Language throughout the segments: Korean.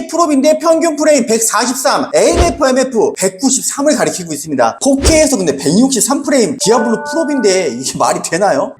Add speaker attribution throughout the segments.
Speaker 1: 4K 프로인데 평균 프레임 143, AMF-MF 193을 가리키고 있습니다. 4K에서 근데 163 프레임 디아블로 프로인데 이게 말이 되나요?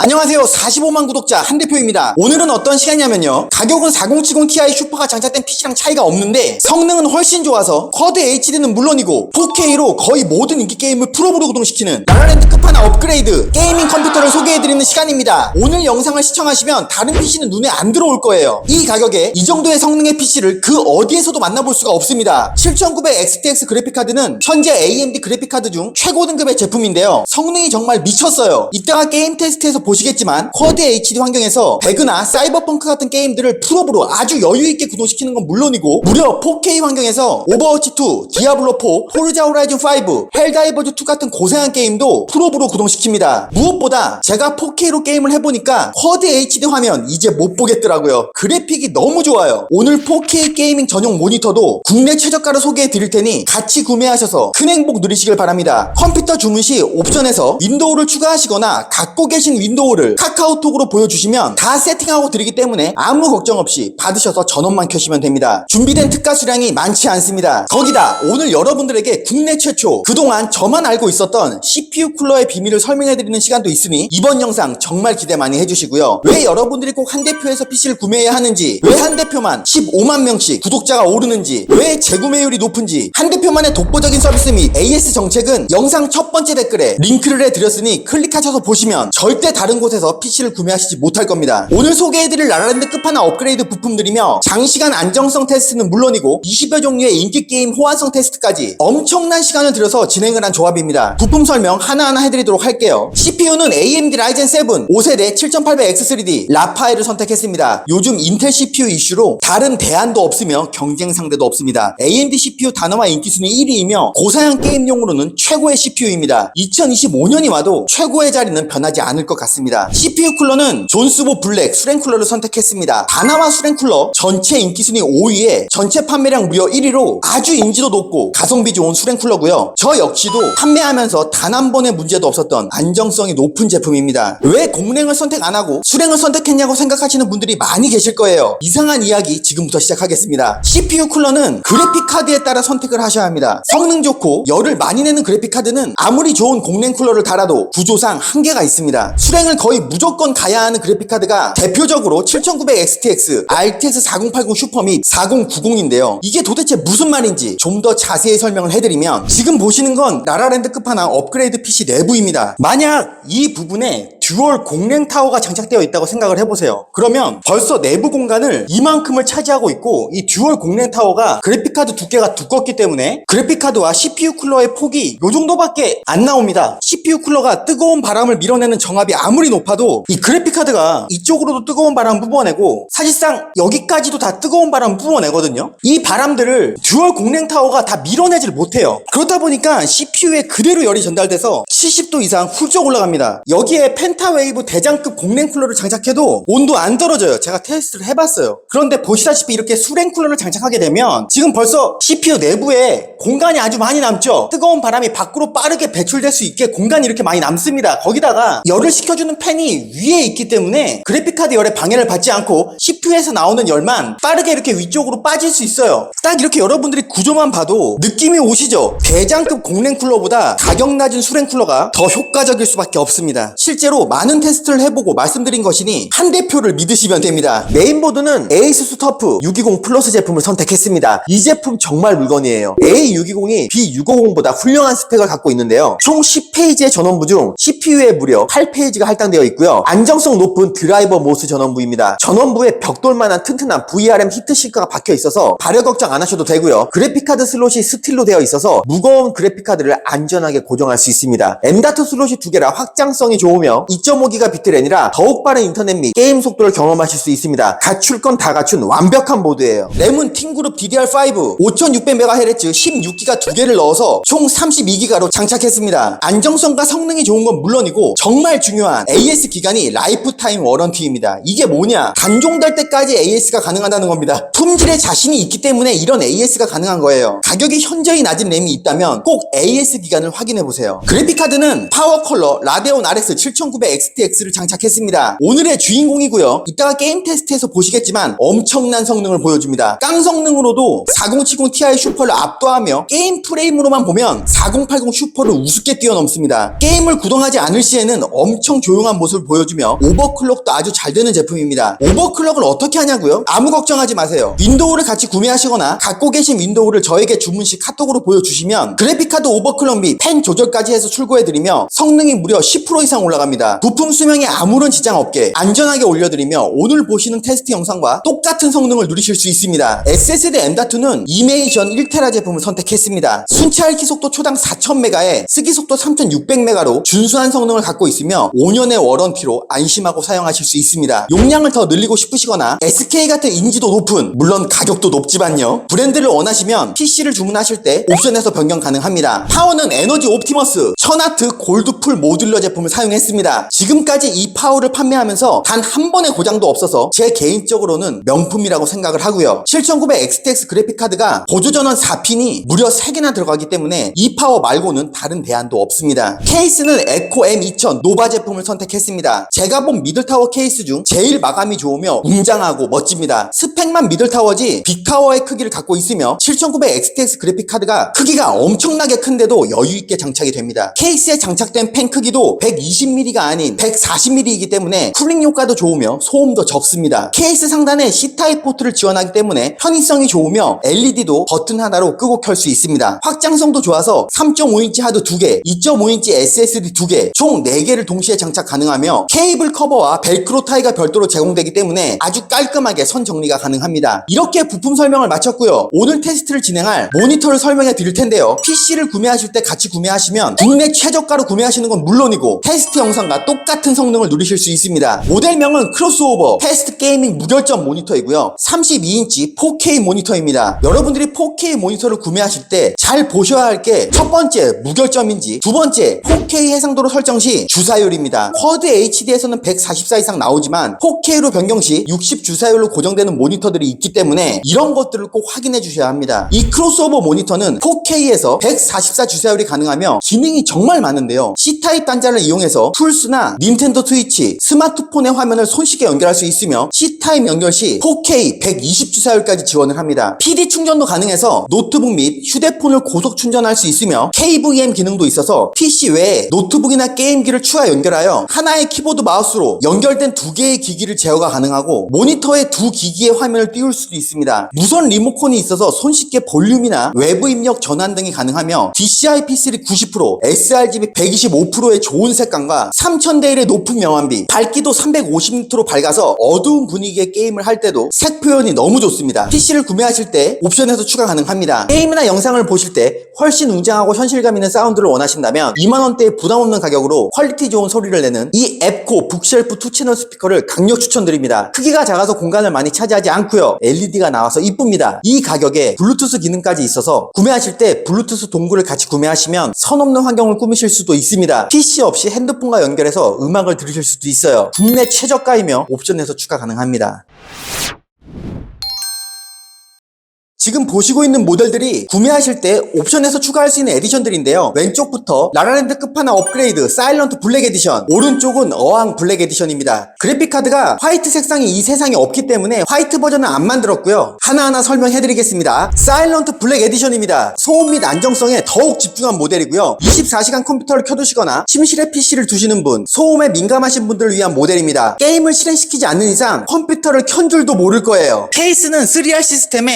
Speaker 1: 안녕하세요. 45만 구독자 한 대표입니다. 오늘은 어떤 시간이냐면요. 가격은 4070ti 슈퍼가 장착된 PC랑 차이가 없는데 성능은 훨씬 좋아서 쿼드 HD는 물론이고 4K로 거의 모든 인기 게임을 프로브로 구동시키는 라라랜드 끝판왕 업그레이드 게이밍 컴퓨터를 소개해드리는 시간입니다. 오늘 영상을 시청하시면 다른 PC는 눈에 안 들어올 거예요. 이 가격에 이 정도의 성능의 PC를 그 어디에서도 만나볼 수가 없습니다. 7900 XTX 그래픽카드는 현재 AMD 그래픽카드 중 최고 등급의 제품인데요. 성능이 정말 미쳤어요. 이따가 게임 테스트에서 보시겠지만 쿼드 HD 환경에서 배그나 사이버펑크 같은 게임들을 풀업으로 아주 여유있게 구동시키는 건 물론이고 무려 4K 환경에서 오버워치2, 디아블로4, 포르자 호라이즌 5, 헬다이버즈2 같은 고생한 게임도 풀업으로 구동시킵니다. 무엇보다 제가 4K로 게임을 해보니까 쿼드 HD 화면 이제 못 보겠더라고요. 그래픽이 너무 좋아요. 오늘 4K 게이밍 전용 모니터도 국내 최저가로 소개해 드릴 테니 같이 구매하셔서 큰 행복 누리시길 바랍니다. 컴퓨터 주문 시 옵션에서 윈도우를 추가하시거나 갖고 계신 윈도우 를 카카오톡으로 보여주시면 다 세팅하고 드리기 때문에 아무 걱정 없이 받으셔서 전원만 켜시면 됩니다. 준비된 특가 수량이 많지 않습니다. 거기다 오늘 여러분들에게 국내 최초 그동안 저만 알고 있었던 CPU 쿨러의 비밀을 설명해드리는 시간도 있으니 이번 영상 정말 기대 많이 해주시고요. 왜 여러분들이 꼭 한 대표에서 PC를 구매해야 하는지 왜 한 대표만 15만 명씩 구독자가 오르는지 왜 재구매율이 높은지 한 대표만의 독보적인 서비스 및 AS 정책은 영상 첫 번째 댓글에 링크를 해드렸으니 클릭하셔서 보시면 절대 다른 곳에서 PC를 구매하시지 못할 겁니다. 오늘 소개해드릴 라라랜드 끝판왕 업그레이드 부품들이며 장시간 안정성 테스트는 물론이고 20여 종류의 인기 게임 호환성 테스트까지 엄청난 시간을 들여서 진행을 한 조합입니다. 부품 설명 하나하나 해드리도록 할게요. CPU는 AMD 라이젠 7 5세대 7800X3D 라파엘을 선택했습니다. 요즘 인텔 CPU 이슈로 다른 대안도 없으며 경쟁 상대도 없습니다. AMD CPU 단어와 인기 순위 1위이며 고사양 게임용으로는 최고의 CPU입니다. 2025년이 와도 최고의 자리는 변하지 않을 것 같습니다. CPU 쿨러는 존스보 블랙 수랭 쿨러를 선택했습니다. 다나와 수랭 쿨러 전체 인기 순위 5위에 전체 판매량 무려 1위로 아주 인지도 높고 가성비 좋은 수랭 쿨러고요. 저 역시도 판매하면서 단 한 번의 문제도 없었던 안정성이 높은 제품입니다. 왜 공랭을 선택 안 하고 수랭을 선택했냐고 생각하시는 분들이 많이 계실 거예요. 이상한 이야기 지금부터 시작하겠습니다. CPU 쿨러는 그래픽 카드에 따라 선택을 하셔야 합니다. 성능 좋고 열을 많이 내는 그래픽 카드는 아무리 좋은 공랭 쿨러를 달아도 구조상 한계가 있습니다. 수랭 을 거의 무조건 가야 하는 그래픽 카드가 대표적으로 7900 XTX, RTX 4080 슈퍼 및 4090인데요. 이게 도대체 무슨 말인지 좀 더 자세히 설명을 해드리면 지금 보시는 건 라라랜드 끝판왕 업그레이드 PC 내부입니다. 만약 이 부분에 듀얼 공랭 타워가 장착되어 있다고 생각을 해보세요. 그러면 벌써 내부 공간을 이만큼을 차지하고 있고 이 듀얼 공랭 타워가 그래픽카드 두께가 두껍기 때문에 그래픽카드와 CPU 쿨러의 폭이 요 정도밖에 안 나옵니다. CPU 쿨러가 뜨거운 바람을 밀어내는 정압이 아무리 높아도 이 그래픽카드가 이쪽으로도 뜨거운 바람 뿜어내고 사실상 여기까지도 다 뜨거운 바람 뿜어내거든요. 이 바람들을 듀얼 공랭 타워가 다 밀어내질 못해요. 그렇다 보니까 CPU에 그대로 열이 전달돼서 70도 이상 훌쩍 올라갑니다. 여기에 펜타웨이브 대장급 공랭 쿨러를 장착해도 온도 안 떨어져요. 제가 테스트를 해봤어요. 그런데 보시다시피 이렇게 수랭 쿨러를 장착하게 되면 지금 벌써 CPU 내부에 공간이 아주 많이 남죠. 뜨거운 바람이 밖으로 빠르게 배출될 수 있게 공간이 이렇게 많이 남습니다. 거기다가 열을 식혀주는 팬이 위에 있기 때문에 그래픽카드 열에 방해를 받지 않고 CPU에서 나오는 열만 빠르게 이렇게 위쪽으로 빠질 수 있어요. 딱 이렇게 여러분들이 구조만 봐도 느낌이 오시죠? 대장급 공랭 쿨러보다 가격 낮은 수랭 쿨러가 더 효과적일 수밖에 없습니다. 실제로 많은 테스트를 해보고 말씀드린 것이니 한 대표를 믿으시면 됩니다. 메인보드는 에이수스 터프 620 플러스 제품을 선택했습니다. 이 제품 정말 물건이에요. A620이 B650보다 훌륭한 스펙을 갖고 있는데요. 총 10페이지의 전원부 중 CPU에 무려 8페이지가 할당되어 있고요. 안정성 높은 드라이버 모스 전원부입니다. 전원부에 벽돌만한 튼튼한 VRM 히트싱크가 박혀 있어서 발열 걱정 안 하셔도 되고요. 그래픽카드 슬롯이 스틸로 되어 있어서 무거운 그래픽카드를 안전하게 고정할 수 있습니다. M.2 슬롯이 두 개라 확장성이 좋으며 2.5기가 비트 램이라 더욱 빠른 인터넷 및 게임 속도를 경험하실 수 있습니다. 갖출 건 다 갖춘 완벽한 보드예요. 램은 팅그룹 DDR5 5600MHz 16기가 두 개를 넣어서 총 32기가로 장착했습니다. 안정성과 성능이 좋은 건 물론이고 정말 중요한 AS 기간이 라이프타임 워런티입니다. 이게 뭐냐? 단종될 때까지 AS가 가능하다는 겁니다. 품질에 자신이 있기 때문에 이런 AS가 가능한 거예요. 가격이 현저히 낮은 램이 있다면 꼭 AS 기간을 확인해 보세요. 그래픽 카드는 파워 컬러 라데온 RX 7900 7900XTX를 장착했습니다. 오늘의 주인공이고요. 이따가 게임 테스트에서 보시겠지만 엄청난 성능을 보여줍니다. 깡 성능으로도 4070 Ti 슈퍼를 압도하며 게임 프레임으로만 보면 4080 슈퍼를 우습게 뛰어넘습니다. 게임을 구동하지 않을 시에는 엄청 조용한 모습을 보여주며 오버클럭도 아주 잘 되는 제품입니다. 오버클럭을 어떻게 하냐고요? 아무 걱정하지 마세요. 윈도우를 같이 구매하시거나 갖고 계신 윈도우를 저에게 주문 시 카톡으로 보여주시면 그래픽카드 오버클럭 및 펜 조절까지 해서 출고해드리며 성능이 무려 10% 이상 올라갑니다. 부품 수명에 아무런 지장 없게 안전하게 올려드리며 오늘 보시는 테스트 영상과 똑같은 성능을 누리실 수 있습니다. SSD M.2는 이메이 전 1테라 제품을 선택했습니다. 순찰기 속도 초당 4000메가에 쓰기 속도 3600메가로 준수한 성능을 갖고 있으며 5년의 워런티로 안심하고 사용하실 수 있습니다. 용량을 더 늘리고 싶으시거나 SK 같은 인지도 높은 물론 가격도 높지만요. 브랜드를 원하시면 PC를 주문하실 때 옵션에서 변경 가능합니다. 파워는 에너지 옵티머스 1000W 골드풀 모듈러 제품을 사용했습니다. 지금까지 이 파워를 판매하면서 단 한 번의 고장도 없어서 제 개인적으로는 명품이라고 생각을 하고요. 7900 XTX 그래픽카드가 보조전원 4핀이 무려 3개나 들어가기 때문에 이 파워 말고는 다른 대안도 없습니다. 케이스는 에코 M2000 노바 제품을 선택했습니다. 제가 본 미들타워 케이스 중 제일 마감이 좋으며 웅장하고 멋집니다. 스펙만 미들타워지 빅타워의 크기를 갖고 있으며 7900 XTX 그래픽카드가 크기가 엄청나게 큰데도 여유있게 장착이 됩니다. 케이스에 장착된 펜 크기도 120mm가 아닌 140mm이기 때문에 쿨링 효과도 좋으며 소음도 적습니다. 케이스 상단에 C타입 포트를 지원하기 때문에 편의성이 좋으며 LED도 버튼 하나로 끄고 켤 수 있습니다. 확장성도 좋아서 3.5인치 하드 2개, 2.5인치 SSD 2개, 총 4개를 동시에 장착 가능하며 케이블 커버와 벨크로 타이가 별도로 제공되기 때문에 아주 깔끔하게 선 정리가 가능합니다. 이렇게 부품 설명을 마쳤고요. 오늘 테스트를 진행할 모니터를 설명해 드릴 텐데요. PC를 구매하실 때 같이 구매하시면 국내 최저가로 구매하시는 건 물론이고 테스트 영상과 똑같은 성능을 누리실 수 있습니다. 모델명은 크로스오버 테스트 게이밍 무결점 모니터이고요. 32인치 4K 모니터입니다. 여러분들이 4K 모니터를 구매하실 때 잘 보셔야 할 게 첫 번째 무결점인지 두 번째 4K 해상도로 설정 시 주사율입니다. 쿼드 HD에서는 144 이상 나오지만 4K로 변경 시 60 주사율로 고정되는 모니터들이 있기 때문에 이런 것들을 꼭 확인해 주셔야 합니다. 이 크로스오버 모니터는 4K에서 144 주사율이 가능하며 기능이 정말 많은데요. C타입 단자를 이용해서 플스 나 닌텐도 스위치, 스마트폰의 화면을 손쉽게 연결할 수 있으며 C타입 연결 시 4K 120 주사율까지 지원을 합니다. PD 충전도 가능해서 노트북 및 휴대폰을 고속 충전할 수 있으며 KVM 기능도 있어서 PC 외에 노트북이나 게임기를 추가 연결하여 하나의 키보드 마우스로 연결된 두 개의 기기를 제어가 가능하고 모니터에 두 기기의 화면을 띄울 수도 있습니다. 무선 리모컨이 있어서 손쉽게 볼륨이나 외부 입력 전환 등이 가능하며 DCI P3 90%, sRGB 125%의 좋은 색감과 3000대 1의 높은 명암비, 밝기도 350니트로 밝아서 어두운 분위기의 게임을 할 때도 색 표현이 너무 좋습니다. PC를 구매하실 때 옵션에서 추가 가능합니다. 게임이나 영상을 보실 때 훨씬 웅장하고 현실감 있는 사운드를 원하신다면 2만원대의 부담 없는 가격으로 퀄리티 좋은 소리를 내는 이 앱코 북쉘프 2채널 스피커를 강력 추천드립니다. 크기가 작아서 공간을 많이 차지하지 않고요. LED가 나와서 이쁩니다. 이 가격에 블루투스 기능까지 있어서 구매하실 때 블루투스 동굴을 같이 구매하시면 선 없는 환경을 꾸미실 수도 있습니다. PC 없이 핸드폰과 연결해 서 음악을 들으실 수도 있어요. 국내 최저가이며 옵션에서 추가 가능합니다. 지금 보시고 있는 모델들이 구매하실 때 옵션에서 추가할 수 있는 에디션들인데요. 왼쪽부터 라라랜드 끝판왕 업그레이드 사일런트 블랙 에디션, 오른쪽은 어항 블랙 에디션입니다. 그래픽카드가 화이트 색상이 이 세상에 없기 때문에 화이트 버전은 안 만들었고요. 하나하나 설명해드리겠습니다. 사일런트 블랙 에디션입니다. 소음 및 안정성에 더욱 집중한 모델이고요. 24시간 컴퓨터를 켜두시거나 침실에 PC를 두시는 분, 소음에 민감하신 분들을 위한 모델입니다. 게임을 실행시키지 않는 이상 컴퓨터를 켠 줄도 모를 거예요. 케이스는 3R 시스템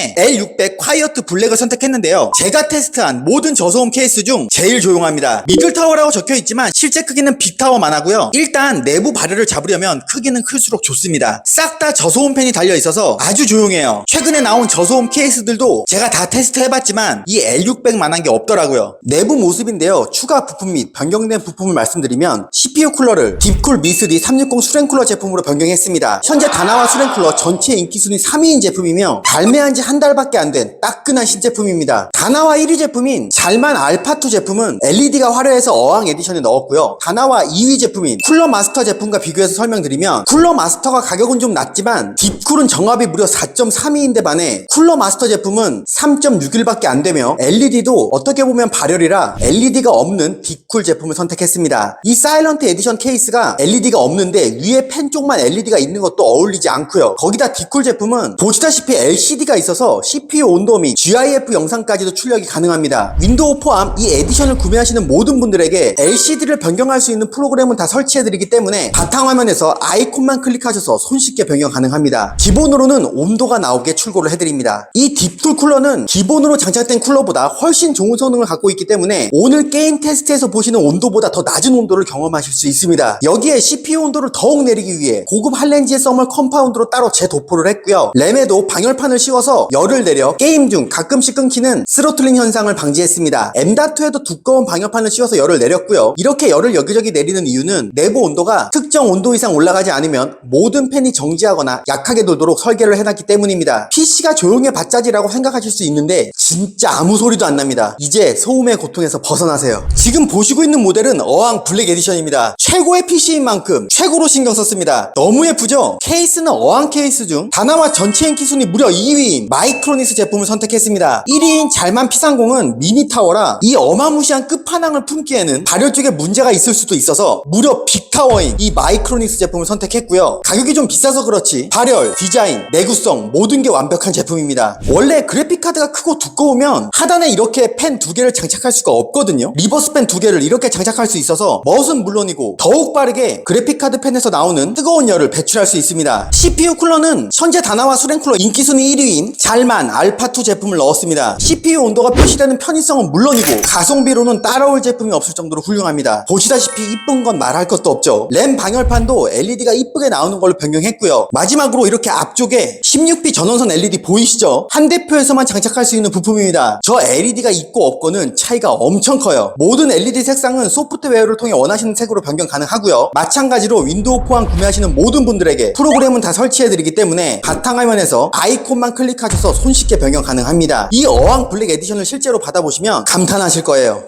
Speaker 1: 의 L600 콰이어트 블랙을 선택했는데요. 제가 테스트한 모든 저소음 케이스 중 제일 조용합니다. 미들타워라고 적혀 있지만 실제 크기는 빅타워만 하고요. 일단 내부 발열을 잡으려면 크기는 클수록 좋습니다. 싹 다 저소음 팬이 달려 있어서 아주 조용해요. 최근에 나온 저소음 케이스들도 제가 다 테스트 해봤지만 이 L600만한 게 없더라고요. 내부 모습인데요. 추가 부품 및 변경된 부품을 말씀드리면 CPU 쿨러를 딥쿨 미스디 360 수랭 쿨러 제품으로 변경했습니다. 현재 다나와 수랭 쿨러 전체 인기 순위 3위인 제품이며 발매한 지 한 달밖에 안 된 따끈한 신제품입니다. 다나와 1위 제품인 잘만 알파2 제품은 LED가 화려해서 어항 에디션에 넣었고요. 다나와 2위 제품인 쿨러 마스터 제품과 비교해서 설명드리면 쿨러 마스터가 가격은 좀 낮지만 딥쿨은 정합이 무려 4.32인데 반해 쿨러 마스터 제품은 3.61밖에 안 되며 LED도 어떻게 보면 발열이라 LED가 없는 딥쿨 제품을 선택했습니다. 이 사일런트 에디션 케이스가 LED가 없는데 위에 펜 쪽만 LED가 있는 것도 어울리지 않고요. 거기다 딥쿨 제품은 보시다시피 LCD가 있어서 CPU 온도 및 GIF 영상까지도 출력이 가능합니다. 윈도우 포함 이 에디션을 구매하시는 모든 분들에게 LCD를 변경할 수 있는 프로그램은 다 설치해드리기 때문에 바탕화면에서 아이콘만 클릭하셔서 손쉽게 변경 가능합니다. 기본으로는 온도가 나오게 출고를 해드립니다. 이 딥쿨 쿨러는 기본으로 장착된 쿨러보다 훨씬 좋은 성능을 갖고 있기 때문에 오늘 게임 테스트에서 보시는 온도보다 더 낮은 온도를 경험하실 수 있습니다. 여기에 CPU 온도를 더욱 내리기 위해 고급 할렌지의 썸을 컴파운드로 따로 재도포를 했고요. 램에도 방열판을 씌워서 열을 내려 게임 중 가끔씩 끊기는 스로틀링 현상을 방지했습니다. M.2에도 두꺼운 방열판을 씌워서 열을 내렸고요. 이렇게 열을 여기저기 내리는 이유는 내부 온도가 특정 온도 이상 올라가지 않으면 모든 팬이 정지하거나 약하게 돌도록 설계를 해놨기 때문입니다. PC가 조용해 봤자지라고 생각하실 수 있는데 진짜 아무 소리도 안 납니다. 이제 소음의 고통에서 벗어나세요. 지금 보시고 있는 모델은 어항 블랙 에디션입니다. 최고의 PC인 만큼 최고로 신경 썼습니다. 너무 예쁘죠? 케이스는 어항 케이스 중 다나와 전체 인기 순위 무려 2위인 마이크로니스 제품을 선택했습니다. 1위인 잘만 P30은 미니 타워라 이 어마무시한 끝판왕을 품기에는 발열 쪽에 문제가 있을 수도 있어서 무려 빅타워인 이 마이크로닉스 제품을 선택했고요. 가격이 좀 비싸서 그렇지 발열, 디자인, 내구성 모든 게 완벽한 제품입니다. 원래 그래픽카드가 크고 두꺼우면 하단에 이렇게 펜 두 개를 장착할 수가 없거든요. 리버스 펜 두 개를 이렇게 장착할 수 있어서 멋은 물론이고 더욱 빠르게 그래픽카드 펜에서 나오는 뜨거운 열을 배출할 수 있습니다. CPU 쿨러는 현재 다나와 수랭 쿨러 인기 순위 1위인 잘만 알파2 제품을 넣었습니다. CPU 온도가 표시되는 편의성은 물론이고 가성비로는 따라올 제품이 없을 정도로 훌륭합니다. 보시다시피 이쁜 건 말할 것도 없죠. 램 방열판도 LED가 이쁘게 나오는 걸로 변경했고요. 마지막으로 이렇게 앞쪽에 16B 전원선 LED 보이시죠? 한 대표에서만 장착할 수 있는 부품입니다. 저 LED가 있고 없고는 차이가 엄청 커요. 모든 LED 색상은 소프트웨어를 통해 원하시는 색으로 변경 가능하고요. 마찬가지로 윈도우 포함 구매하시는 모든 분들에게 프로그램은 다 설치해드리기 때문에 바탕화면에서 아이콘만 클릭하셔서 손쉽게 변경 가능합니다. 이 어항 블랙 에디션을 실제로 받아보시면 감탄하실 거예요.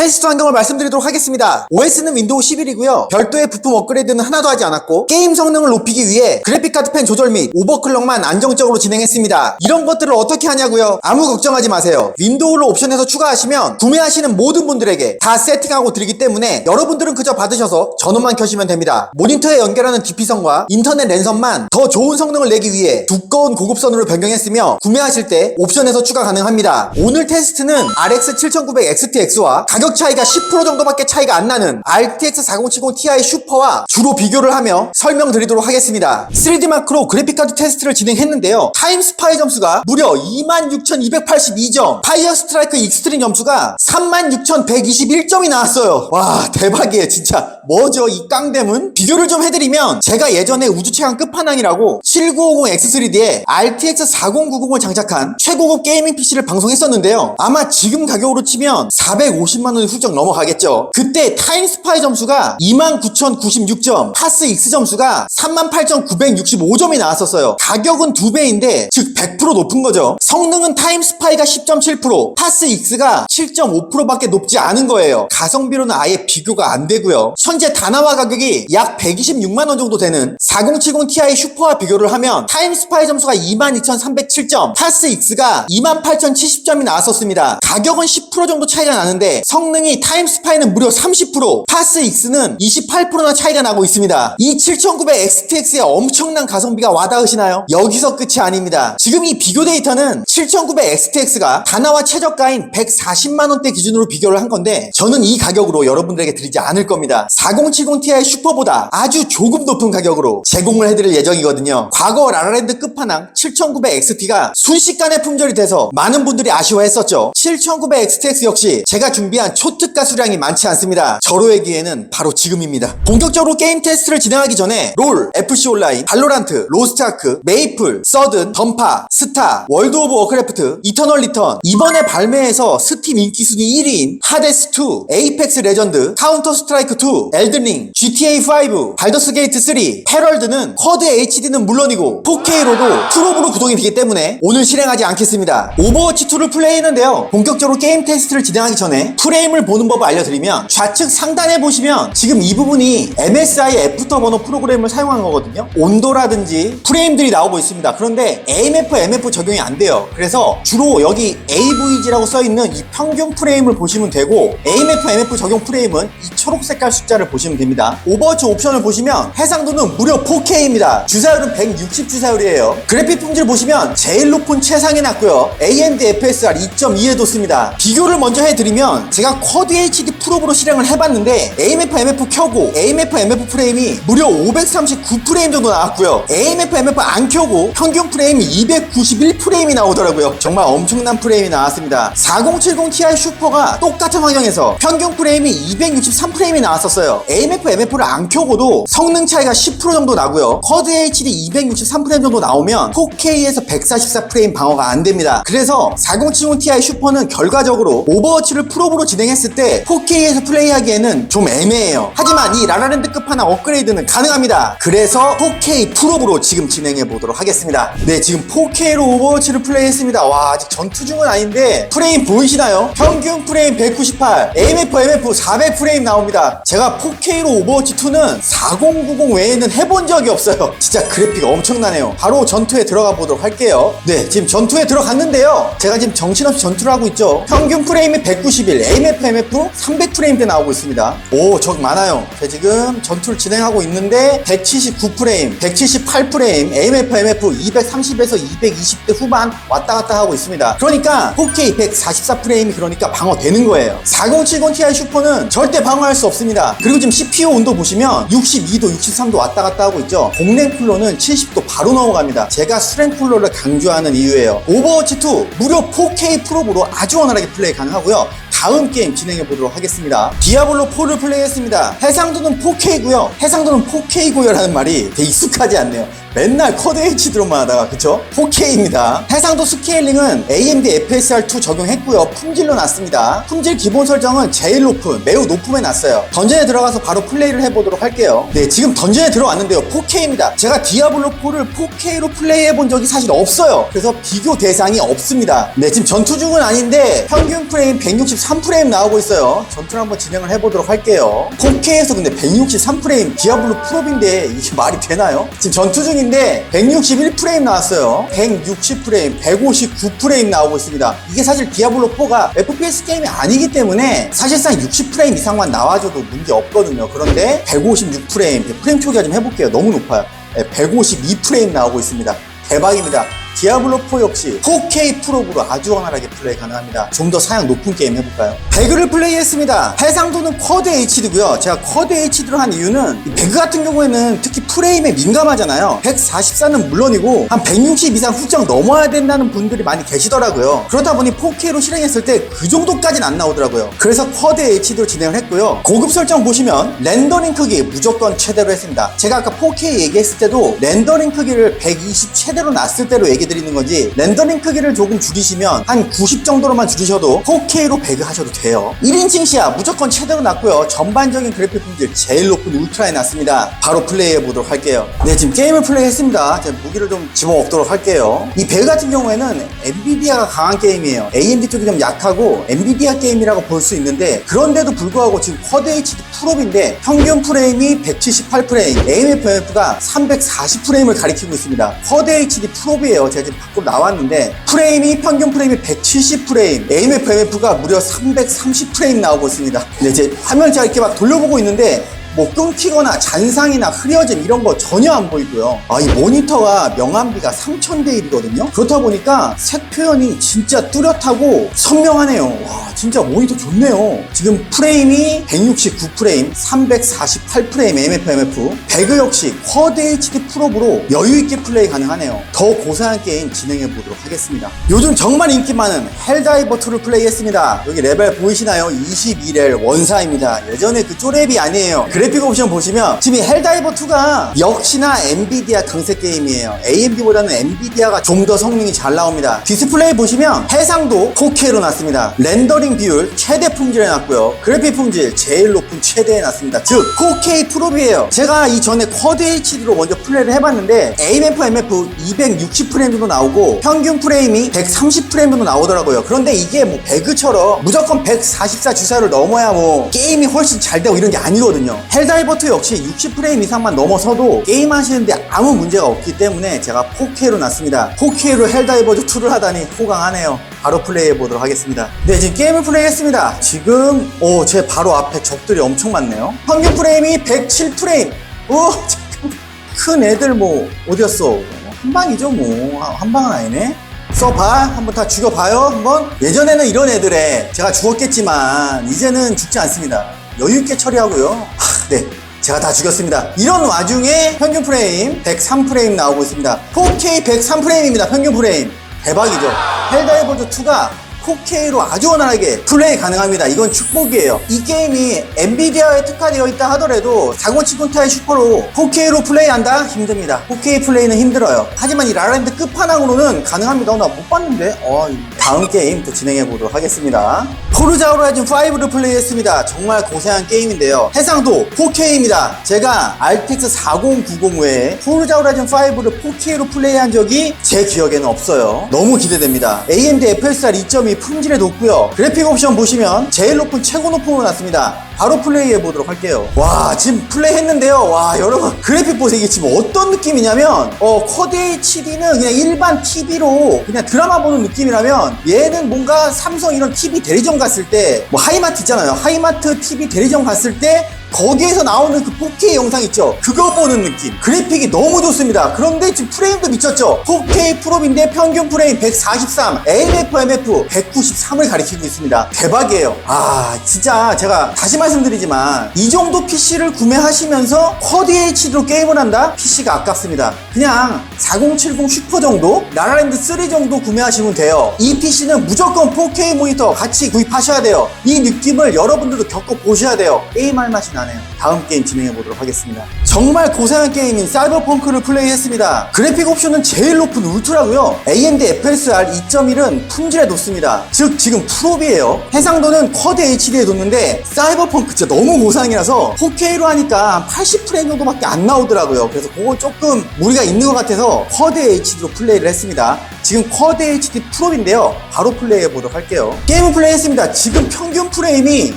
Speaker 1: 테스트 환경을 말씀드리도록 하겠습니다. OS는 윈도우 11이고요. 별도의 부품 업그레이드는 하나도 하지 않았고 게임 성능을 높이기 위해 그래픽카드 펜 조절 및 오버클럭만 안정적으로 진행했습니다. 이런 것들을 어떻게 하냐고요? 아무 걱정하지 마세요. 윈도우를 옵션에서 추가하시면 구매하시는 모든 분들에게 다 세팅하고 드리기 때문에 여러분들은 그저 받으셔서 전원만 켜시면 됩니다. 모니터에 연결하는 DP선과 인터넷 랜선만 더 좋은 성능을 내기 위해 두꺼운 고급선으로 변경했으며 구매하실 때 옵션에서 추가 가능합니다. 오늘 테스트는 RX 7900 XTX와 가격 차이가 10% 정도밖에 차이가 안 나는 RTX 4070 Ti 슈퍼와 주로 비교를 하며 설명드리도록 하겠습니다. 3D 마크로 그래픽카드 테스트를 진행했는데요. 타임 스파이 점수가 무려 26,282점, 파이어 스트라이크 익스트림 점수가 36,121점이 나왔어요. 와 대박이에요 진짜. 뭐죠 이 깡댐은? 비교를 좀 해드리면 제가 예전에 우주최강 끝판왕이라고 7950 X3D에 RTX 4090을 장착한 최고급 게이밍 PC를 방송했었는데요. 아마 지금 가격으로 치면 450만 원이 훌쩍 넘어가겠죠. 그때 타임 스파이 점수가 29,096점, 파스 X 점수가 38,965점이 나왔었어요. 가격은 두 배인데 즉 100% 높은 거죠. 성능은 타임 스파이가 10.7%, 파스 X가 7.5%밖에 높지 않은 거예요. 가성비로는 아예 비교가 안 되고요. 현재 다나와 가격이 약 126만 원 정도 되는 4070 Ti 슈퍼와 비교를 하면 타임 스파이 점수가 22,307점, 파스 X가 28,070점이 나왔었습니다. 가격은 10% 정도 차이가 나는데 성 능이 타임 스파이는 무려 30%, 파스 X는 28%나 차이가 나고 있습니다. 이 7900 XTX의 엄청난 가성비가 와닿으시나요? 여기서 끝이 아닙니다. 지금 이 비교 데이터는 7900 XTX가 다나와 최저가인 140만원대 기준으로 비교를 한 건데 저는 이 가격으로 여러분들에게 드리지 않을 겁니다. 4070 Ti 슈퍼보다 아주 조금 높은 가격으로 제공을 해드릴 예정이거든요. 과거 라라랜드 끝판왕 7900 XT가 순식간에 품절이 돼서 많은 분들이 아쉬워했었죠. 7900 XTX 역시 제가 준비한 초특가 수량이 많지 않습니다. 저로에기에는 바로 지금입니다. 본격적으로 게임 테스트를 진행하기 전에 롤, FC 온라인, 발로란트, 로스트아크, 메이플, 서든, 던파, 스타, 월드 오브 워크래프트, 이터널 리턴 이번에 발매해서 스팀 인기 순위 1위인 하데스2, 에이펙스 레전드, 카운터 스트라이크 2, 엘든링, GTA5, 발더스 게이트 3, 헤럴드는 쿼드 HD는 물론이고 4K로도 프로브로 구동이 되기 때문에 오늘 실행하지 않겠습니다. 오버워치 2를 플레이했는데요. 본격적으로 게임 테스트를 진행하기 전에 프레임 을 보는 법을 알려드리면 좌측 상단에 보시면 지금 이 부분이 MSI 애프터 버너 프로그램을 사용한 거거든요. 온도라든지 프레임들이 나오고 있습니다. 그런데 AMF, MF 적용이 안 돼요. 그래서 주로 여기 AVG라고 써있는 이 평균 프레임을 보시면 되고 AMF, MF 적용 프레임은 이 초록 색깔 숫자를 보시면 됩니다. 오버워치 옵션을 보시면 해상도는 무려 4K입니다. 주사율은 160 주사율이에요. 그래픽 품질 보시면 제일 높은 최상에 놨고요. AMD FSR 2.2에도 씁니다. 비교를 먼저 해드리면 제가 쿼드 HD 프로브로 실행을 해봤는데 AMF, MF 켜고 AMF, MF 프레임이 무려 539 프레임 정도 나왔고요. AMF, MF 안 켜고 평균 프레임이 291 프레임이 나오더라고요. 정말 엄청난 프레임이 나왔습니다. 4070 Ti 슈퍼가 똑같은 환경에서 평균 프레임이 263 프레임이 나왔었어요. AMF, MF를 안 켜고도 성능 차이가 10% 정도 나고요. 쿼드 HD 263 프레임 정도 나오면 4K에서 144 프레임 방어가 안 됩니다. 그래서 4070 Ti 슈퍼는 결과적으로 오버워치를 프로브로 진행 했을 때 4K에서 플레이하기에는 좀 애매해요. 하지만 이 라라랜드 끝판왕 업그레이드는 가능합니다. 그래서 4K 프로브로 지금 진행해 보도록 하겠습니다. 네, 지금 4K로 오버워치를 플레이했습니다. 와, 아직 전투 중은 아닌데 프레임 보이시나요? 평균 프레임 198, AMF, MF 400 프레임 나옵니다. 제가 4K로 오버워치 2는 4090 외에는 해본 적이 없어요. 진짜 그래픽 엄청나네요. 바로 전투에 들어가 보도록 할게요. 네, 지금 전투에 들어갔는데요. 제가 지금 정신없이 전투를 하고 있죠. 평균 프레임이 191, AMF, MF 300 프레임대 나오고 있습니다. 오, 적 많아요. 제가 지금 전투를 진행하고 있는데 179 프레임, 178 프레임, AMF, MF 230에서 220대 후반 왔다 갔다 하고 있습니다. 그러니까 4K 144 프레임이 그러니까 방어되는 거예요. 4070 Ti 슈퍼는 절대 방어할 수 없습니다. 그리고 지금 CPU 온도 보시면 62도, 63도 왔다 갔다 하고 있죠. 공랭 쿨러는 70도 바로 넘어갑니다. 제가 수랭 쿨러를 강조하는 이유예요. 오버워치 2 무려 4K 프로브로 아주 원활하게 플레이 가능하고요. 다음 게임 진행해 보도록 하겠습니다. 디아블로 4를 플레이했습니다. 해상도는 4K고요. 해상도는 4K고요라는 말이 되게 익숙하지 않네요. 맨날 쿼드 HD로만 하다가 그쵸? 4K입니다. 해상도 스케일링은 AMD FSR2 적용했고요. 품질로 놨습니다. 품질 기본 설정은 제일 높은, 매우 높음에 놨어요. 던전에 들어가서 바로 플레이를 해보도록 할게요. 네, 지금 던전에 들어왔는데요. 4K입니다. 제가 디아블로4를 4K로 플레이해본 적이 사실 없어요. 그래서 비교 대상이 없습니다. 네, 지금 전투 중은 아닌데 평균 프레임 163프레임 나오고 있어요. 전투를 한번 진행을 해보도록 할게요. 4K에서 근데 163프레임 디아블로 프로인데 이게 말이 되나요? 지금 전투 중인 인데 161프레임 나왔어요. 160프레임 159프레임 나오고 있습니다. 이게 사실 디아블로4가 FPS 게임이 아니기 때문에 사실상 60프레임 이상만 나와줘도 문제 없거든요. 그런데 156프레임 프레임 초기화 좀 해볼게요. 너무 높아요. 152프레임 나오고 있습니다. 대박입니다 디아블로4 역시 4K 프로브로 아주 원활하게 플레이 가능합니다. 좀 더 사양 높은 게임 해볼까요? 배그를 플레이했습니다. 해상도는 쿼드 HD고요. 제가 쿼드 HD로 한 이유는 이 배그 같은 경우에는 특히 프레임에 민감하잖아요. 144는 물론이고 한 160 이상 훌쩍 넘어야 된다는 분들이 많이 계시더라고요. 그러다 보니 4K로 실행했을 때 그 정도까지는 안 나오더라고요. 그래서 쿼드 HD로 진행을 했고요. 고급 설정 보시면 렌더링 크기 무조건 최대로 했습니다. 제가 아까 4K 얘기했을 때도 렌더링 크기를 120 최대로 놨을 때로 얘기 드리는 거지 렌더링 크기를 조금 줄이시면 한 90 정도로만 줄이셔도 4K로 배그 하셔도 돼요. 1인칭 시야 무조건 최대로 놨고요. 전반적인 그래픽 품질 제일 높은 울트라에 놨습니다. 바로 플레이해 보도록 할게요. 네 지금 게임을 플레이했습니다. 제가 무기를 좀 집어먹도록 할게요. 이 배그 같은 경우에는 엔비디아가 강한 게임이에요. AMD 쪽이 좀 약하고 엔비디아 게임이라고 볼 수 있는데 그런데도 불구하고 지금 쿼드 HD 풀업인데 평균 프레임이 178프레임 AMFF가 340프레임을 가리키고 있습니다. 쿼드 HD 풀업이에요 제가 지금 밖으로 나왔는데 프레임이 평균 프레임이 170프레임. AMF, MF가 무려 330프레임 나오고 있습니다. 근데 제 화면 제가 이렇게 막 돌려보고 있는데 뭐 끊기거나 잔상이나 흐려짐 이런 거 전혀 안 보이고요. 아, 이 모니터가 명암비가 3000대 1이거든요. 그렇다 보니까 색 표현이 진짜 뚜렷하고 선명하네요. 와, 진짜 모니터 좋네요. 지금 프레임이 169 프레임, 348 프레임 MF MF, 배그 역시 쿼드 HD 프로브로 여유 있게 플레이 가능하네요. 더 고사한 게임 진행해 보도록 하겠습니다. 요즘 정말 인기 많은 헬다이버 2를 플레이했습니다. 여기 레벨 보이시나요? 22렐 원사입니다. 예전에 그 쪼랩이 아니에요. 그래 픽 옵션 보시면 지금 이 헬다이버 2가 역시나 엔비디아 강세 게임이에요. AMD보다는 엔비디아가 좀 더 성능이 잘 나옵니다. 디스플레이 보시면 해상도 4K로 놨습니다. 렌더링 비율 최대 품질에 놨고요. 그래픽 품질 제일 높은 최대에 놨습니다. 즉 4K 프로비에요. 제가 이전에 쿼드 HD로 먼저 플레이를 해봤는데 AMF MF 260프레임 정도 나오고 평균 프레임이 130프레임 정도 나오더라고요. 그런데 이게 뭐 배그처럼 무조건 144 주사를 넘어야 뭐 게임이 훨씬 잘 되고 이런 게 아니거든요. 헬다이버트 역시 60프레임 이상만 넘어서도 게임 하시는데 아무 문제가 없기 때문에 제가 4K로 놨습니다. 4K로 헬다이버즈 2를 하다니 호강하네요. 바로 플레이해 보도록 하겠습니다. 네, 지금 게임을 플레이했습니다. 지금 오, 제 바로 앞에 적들이 엄청 많네요. 평균 프레임이 107프레임. 오, 잠깐. 큰 애들 뭐 어디였어? 한 방이죠 뭐. 아, 한 방은 아니네. 써봐. 한번 다 죽여봐요. 한번. 예전에는 이런 애들에 제가 죽었겠지만 이제는 죽지 않습니다. 여유있게 처리하고요. 하, 네. 제가 다 죽였습니다. 이런 와중에 평균 프레임 103프레임 나오고 있습니다. 4K 103프레임입니다. 평균 프레임. 대박이죠. 헬다이버즈 2가 4K로 아주 원활하게 플레이 가능합니다. 이건 축복이에요. 이 게임이 엔비디아에 특화되어 있다 하더라도 4070 타이 슈퍼로 4K로 플레이한다? 힘듭니다. 4K 플레이는 힘들어요. 하지만 이 라랜드 끝판왕으로는 가능합니다. 어, 나못 봤는데? 어, 다음 게임 또 진행해 보도록 하겠습니다. 포르자 호라이즌 5를 플레이했습니다. 정말 고생한 게임인데요. 해상도 4K입니다. 제가 RTX 4090 외에 포르자 호라이즌 5를 4K로 플레이한 적이 제 기억에는 없어요. 너무 기대됩니다. AMD FSR 2.2 품질에 높고요. 그래픽 옵션 보시면 제일 높은 최고 높음으로 놨습니다. 바로 플레이해 보도록 할게요. 와, 지금 플레이 했는데요. 와, 여러분. 그래픽 보세요. 이게 지금 어떤 느낌이냐면, 어, 쿼드 HD는 그냥 일반 TV로 그냥 드라마 보는 느낌이라면, 얘는 뭔가 삼성 이런 TV 대리점 갔을 때, 뭐 하이마트 있잖아요. 하이마트 TV 대리점 갔을 때, 거기에서 나오는 그 4K 영상 있죠? 그거 보는 느낌. 그래픽이 너무 좋습니다. 그런데 지금 프레임도 미쳤죠? 4K 프로인데 평균 프레임 143, AMF, MF 193을 가리키고 있습니다. 대박이에요. 아, 진짜 제가 다시 말씀드리지만 이 정도 PC를 구매하시면서 쿼드 HD로 게임을 한다? PC가 아깝습니다. 그냥 4070 슈퍼 정도? 라라랜드 3 정도 구매하시면 돼요. 이 PC는 무조건 4K 모니터 같이 구입하셔야 돼요. 이 느낌을 여러분들도 겪어보셔야 돼요. 게임할 맛이 나 네요. 다음 게임 진행해 보도록 하겠습니다. 정말 고생한 게임인 사이버펑크를 플레이했습니다. 그래픽 옵션은 제일 높은 울트라고요. AMD FSR 2.1은 품질에 놓습니다. 즉 지금 프로비예요. 해상도는 쿼드 HD에 놓는데 사이버펑크 진짜 너무 고상이라서 4K로 하니까 80프레임 정도밖에 안 나오더라고요. 그래서 그거 조금 무리가 있는 것 같아서 쿼드 HD로 플레이를 했습니다. 지금 쿼드 HD 프로인데요. 바로 플레이해 보도록 할게요. 게임을 플레이했습니다. 지금 평균 프레임이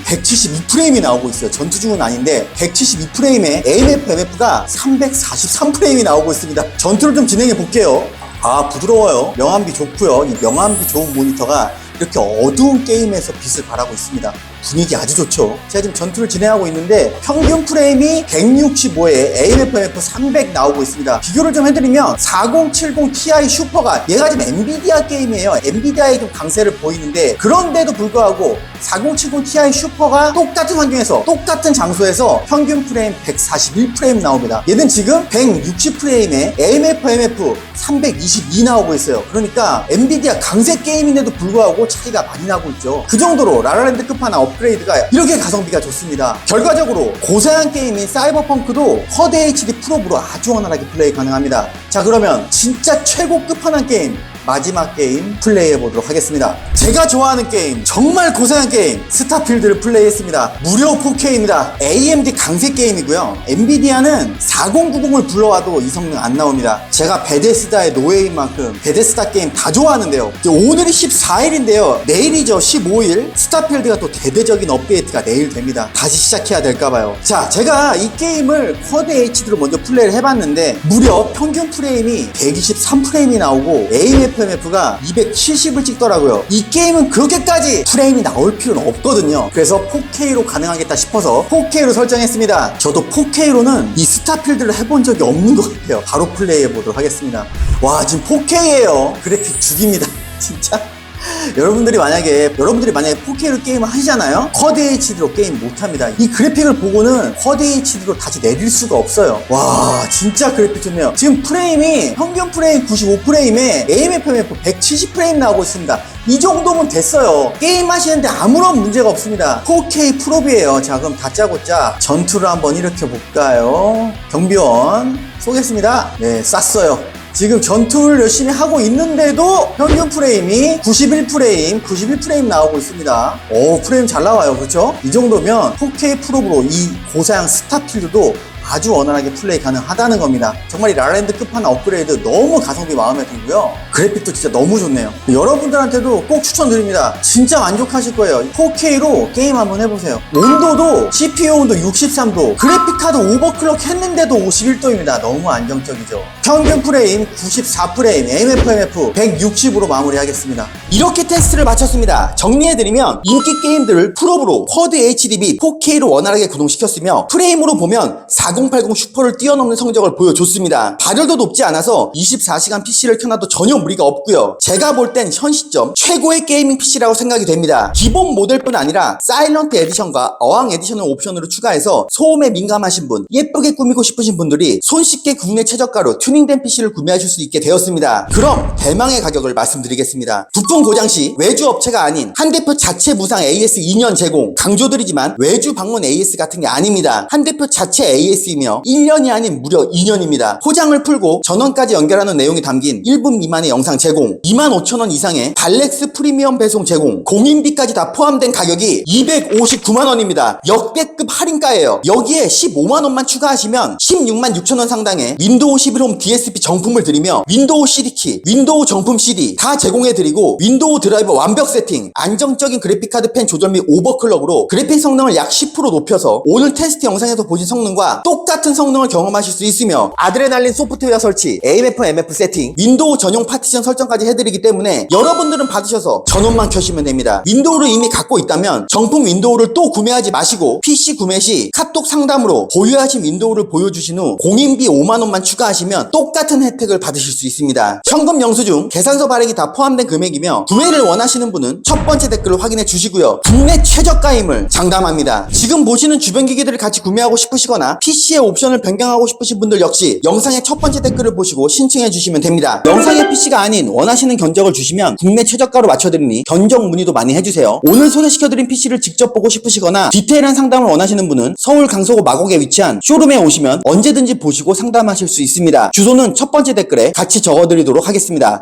Speaker 1: 172프레임이 나오고 있어요. 전투 중은 아닌데 172프레임에 AMF, MF가 343프레임이 나오고 있습니다. 전투를 좀 진행해 볼게요. 아 부드러워요. 명암비 좋고요. 이 명암비 좋은 모니터가 이렇게 어두운 게임에서 빛을 발하고 있습니다. 분위기 아주 좋죠. 제가 지금 전투를 진행하고 있는데 평균 프레임이 165에 AMF-MF 300 나오고 있습니다. 비교를 좀 해드리면 4070 Ti 슈퍼가 얘가 지금 엔비디아 게임이에요. 엔비디아의 좀 강세를 보이는데 그런데도 불구하고 4070 Ti 슈퍼가 똑같은 환경에서 똑같은 장소에서 평균 프레임 141 프레임 나옵니다. 얘는 지금 160 프레임에 AMF-MF 322 나오고 있어요. 그러니까 엔비디아 강세 게임인데도 불구하고 차이가 많이 나고 있죠. 그 정도로 라라랜드 끝판왕 업그레이드가 이렇게 가성비가 좋습니다. 결과적으로 고사양 게임인 사이버펑크도 쿼드 HD 프로브로 아주 원활하게 플레이 가능합니다. 자 그러면 진짜 최고 끝판왕 게임 마지막 게임 플레이해 보도록 하겠습니다. 제가 좋아하는 게임, 정말 고생한 게임, 스타필드를 플레이했습니다. 무료 4K입니다. AMD 강세 게임이고요. 엔비디아는 4090을 불러와도 이 성능 안 나옵니다. 제가 베데스다의 노예인 만큼 베데스다 게임 다 좋아하는데요. 오늘이 14일인데요. 내일이죠. 15일. 스타필드가 또 대대적인 업데이트가 내일 됩니다. 다시 시작해야 될까봐요. 자, 제가 이 게임을 쿼드 HD로 먼저 플레이를 해봤는데 무려 평균 프레임이 123프레임이 나오고 AMF AMFMF가 270을 찍더라고요. 이 게임은 그렇게까지 프레임이 나올 필요는 없거든요. 그래서 4K로 가능하겠다 싶어서 4K로 설정했습니다. 저도 4K로는 이 스타필드를 해본 적이 없는 것 같아요. 바로 플레이해 보도록 하겠습니다. 와, 지금 4K예요. 그래픽 죽입니다. 진짜. 여러분들이 만약에 여러분들이 만약에 4K로 게임을 하시잖아요? 쿼드 HD로 게임 못합니다. 이 그래픽을 보고는 쿼드 HD로 다시 내릴 수가 없어요. 와 진짜 그래픽 좋네요. 지금 프레임이 평균 프레임 95프레임에 AMFMF 170프레임 나오고 있습니다. 이 정도면 됐어요. 게임 하시는데 아무런 문제가 없습니다. 4K 프로비에요. 자 그럼 다짜고짜 전투를 한번 일으켜 볼까요? 경비원 쏘겠습니다. 네 쐈어요 지금 전투를 열심히 하고 있는데도 평균 프레임이 91프레임, 91프레임 나오고 있습니다. 오, 프레임 잘 나와요. 그렇죠? 이 정도면 4K 프로브로 이 고사양 스타필드도 아주 원활하게 플레이 가능하다는 겁니다. 정말 이 라랜드 끝판왕 업그레이드 너무 가성비 마음에 들고요. 그래픽도 진짜 너무 좋네요. 여러분들한테도 꼭 추천드립니다. 진짜 만족하실 거예요. 4K로 게임 한번 해보세요. 온도도 CPU 온도 63도, 그래픽 카드 오버클럭 했는데도 51도입니다. 너무 안정적이죠. 평균 프레임 94프레임, AMFMF 160으로 마무리하겠습니다. 이렇게 테스트를 마쳤습니다. 정리해드리면 인기 게임들을 풀업으로 쿼드 HDB 4K로 원활하게 구동시켰으며 프레임으로 보면 4080 슈퍼를 뛰어넘는 성적을 보여줬습니다. 발열도 높지 않아서 24시간 PC를 켜놔도 전혀 무리가 없고요. 제가 볼 땐 현 시점 최고의 게이밍 PC라고 생각이 됩니다. 기본 모델뿐 아니라 사일런트 에디션과 어항 에디션을 옵션으로 추가해서 소음에 민감하신 분, 예쁘게 꾸미고 싶으신 분들이 손쉽게 국내 최저가로 튜닝된 PC를 구매하실 수 있게 되었습니다. 그럼 대망의 가격을 말씀드리겠습니다. 부품 고장 시 외주 업체가 아닌 한 대표 자체 무상 AS 2년 제공 강조드리지만 외주 방문 AS 같은 게 아닙니다. 한 대표 자체 AS 이며 1년이 아닌 무려 2년입니다. 포장을 풀고 전원까지 연결하는 내용이 담긴 1분 미만의 영상 제공 25,000원 이상의 발렉스 프리미엄 배송 제공 공인비까지 다 포함된 가격이 259만원입니다. 역대급 할인가예요. 여기에 15만원만 추가하시면 16만 6천원 상당의 윈도우 11홈 DSP 정품을 드리며 윈도우 CD키, 윈도우 정품 CD 다 제공해드리고 윈도우 드라이버 완벽 세팅, 안정적인 그래픽카드 펜 조절 및 오버클럭으로 그래픽 성능을 약 10% 높여서 오늘 테스트 영상에서 보신 성능과 똑같은 성능을 경험하실 수 있으며 아드레날린 소프트웨어 설치, AMF, MF 세팅, 윈도우 전용 파티션 설정까지 해드리기 때문에 여러분들은 받으셔서 전원만 켜시면 됩니다. 윈도우를 이미 갖고 있다면 정품 윈도우를 또 구매하지 마시고 PC 구매 시 카톡 상담으로 보유하신 윈도우를 보여주신 후 공인비 5만원만 추가하시면 똑같은 혜택을 받으실 수 있습니다. 현금 영수증, 계산서 발행이 다 포함된 금액이며 구매를 원하시는 분은 첫 번째 댓글을 확인해 주시고요. 국내 최저가임을 장담합니다. 지금 보시는 주변 기기들을 같이 구매하고 싶으시거나 PC 의 옵션을 변경하고 싶으신 분들 역시 영상의 첫 번째 댓글을 보시고 신청해 주시면 됩니다. 영상의 PC가 아닌 원하시는 견적을 주시면 국내 최저가로 맞춰드리니 견적 문의도 많이 해주세요. 오늘 소개시켜드린 PC를 직접 보고 싶으시거나 디테일한 상담을 원하시는 분은 서울 강서구 마곡에 위치한 쇼룸에 오시면 언제든지 보시고 상담하실 수 있습니다. 주소는 첫 번째 댓글에 같이 적어드리도록 하겠습니다.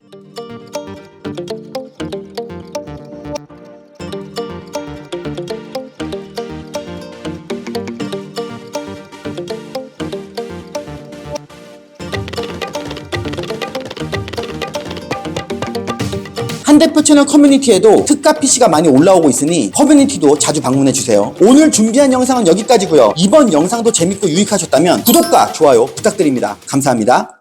Speaker 1: 한 대표 채널 커뮤니티에도 특가 PC가 많이 올라오고 있으니 커뮤니티도 자주 방문해주세요. 오늘 준비한 영상은 여기까지고요. 이번 영상도 재밌고 유익하셨다면 구독과 좋아요 부탁드립니다. 감사합니다.